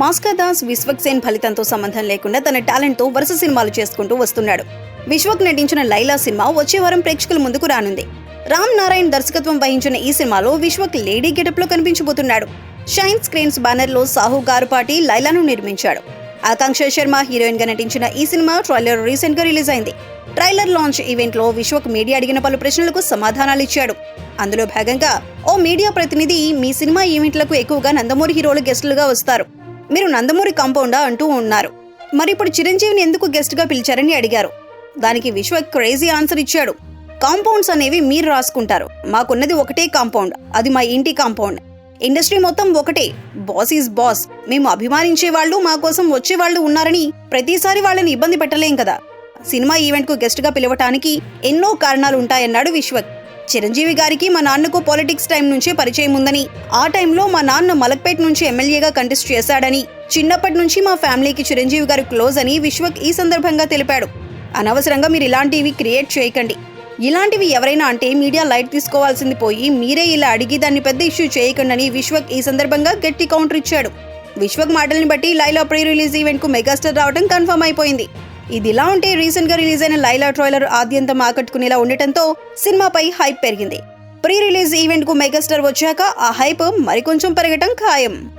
మాస్కర్ దాస్ విశ్వక్ సేన్ ఫలితంతో సంబంధం లేకుండా తన టాలెంట్తో వరుస సినిమాలు చేసుకుంటూ వస్తున్నాడు. విశ్వక్ నటించిన లైలా సినిమా వచ్చే వారం ప్రేక్షకుల ముందుకు రానుంది. రామ్ నారాయణ్ దర్శకత్వం వహించిన ఈ సినిమాలో విశ్వక్ లేడీ గెటప్లో కనిపించబోతున్నాడు. షైన్ స్క్రీన్స్ బ్యానర్లో సాహు గారుపాటి లైలాను నిర్మించాడు. ఆకాంక్ష శర్మ హీరోయిన్గా నటించిన ఈ సినిమా ట్రైలర్ రీసెంట్గా రిలీజ్ అయింది. ట్రైలర్ లాంచ్ ఈవెంట్లో విశ్వక్ మీడియా అడిగిన పలు ప్రశ్నలకు సమాధానాలు ఇచ్చాడు. అందులో భాగంగా ఓ మీడియా ప్రతినిధి మీ సినిమా ఈవెంట్లకు ఎక్కువగా నందమూరి హీరోలు గెస్టులుగా వస్తారు. మీరు నందమూరి కాంపౌండా అంటూ ఉన్నారు. మరి ఇప్పుడు చిరంజీవిని ఎందుకు గెస్ట్గా పిలిచారని అడిగారు. దానికి విశ్వక్ క్రేజీ ఆన్సర్ ఇచ్చాడు. కాంపౌండ్స్ అనేవి మీరు రాసుకుంటారు. మాకున్నది ఒకటే కాంపౌండ్. అది మా ఇంటి కాంపౌండ్. ఇండస్ట్రీ మొత్తం ఒకటే. Boss is boss. మేము అభిమానించే వాళ్ళు మా కోసం వచ్చే వాళ్ళు ఉన్నారని ప్రతిసారి వాళ్ళని ఇబ్బంది పెట్టలేం కదా. సినిమా ఈవెంట్కు గెస్ట్గా పిలవటానికి ఎన్నో కారణాలు ఉంటాయన్నాడు విశ్వక్. చిరంజీవి గారికి మా నాన్నకు పాలిటిక్స్ టైం నుంచే పరిచయం ఉందని ఆ టైంలో మా నాన్న మలక్పేట్ నుంచి ఎమ్మెల్యేగా కంటెస్ట్ చేశాడని చిన్నప్పటి నుంచి మా ఫ్యామిలీకి చిరంజీవి గారు క్లోజ్ అని విశ్వక్ ఈ సందర్భంగా తెలిపాడు. అనవసరంగా మీరు ఇలాంటివి క్రియేట్ చేయకండి. ఇలాంటివి ఎవరైనా అంటే మీడియా లైట్ తీసుకోవాల్సింది పోయి మీరే ఇలా అడిగి దాన్ని పెద్ద ఇష్యూ చేయకండి విశ్వక్ ఈ సందర్భంగా గట్టి కౌంటర్ ఇచ్చాడు. విశ్వక్ మాటల్ని బట్టి లైలా ప్రీ రిలీజ్ ఈవెంట్కు మెగాస్టార్ రావడం కన్ఫర్మ్ అయిపోయింది. ఇదిలా ఉంటే రీసెంట్గా రిలీజ్ అయిన లైలా ట్రైలర్ ఆద్యంతం ఆకట్టుకునేలా ఉండటంతో సినిమాపై హైప్ పెరిగింది. ప్రీ రిలీజ్ ఈవెంట్కు మెగాస్టార్ వచ్చాక ఆ హైప్ మరికొంచెం పెరగటం ఖాయం.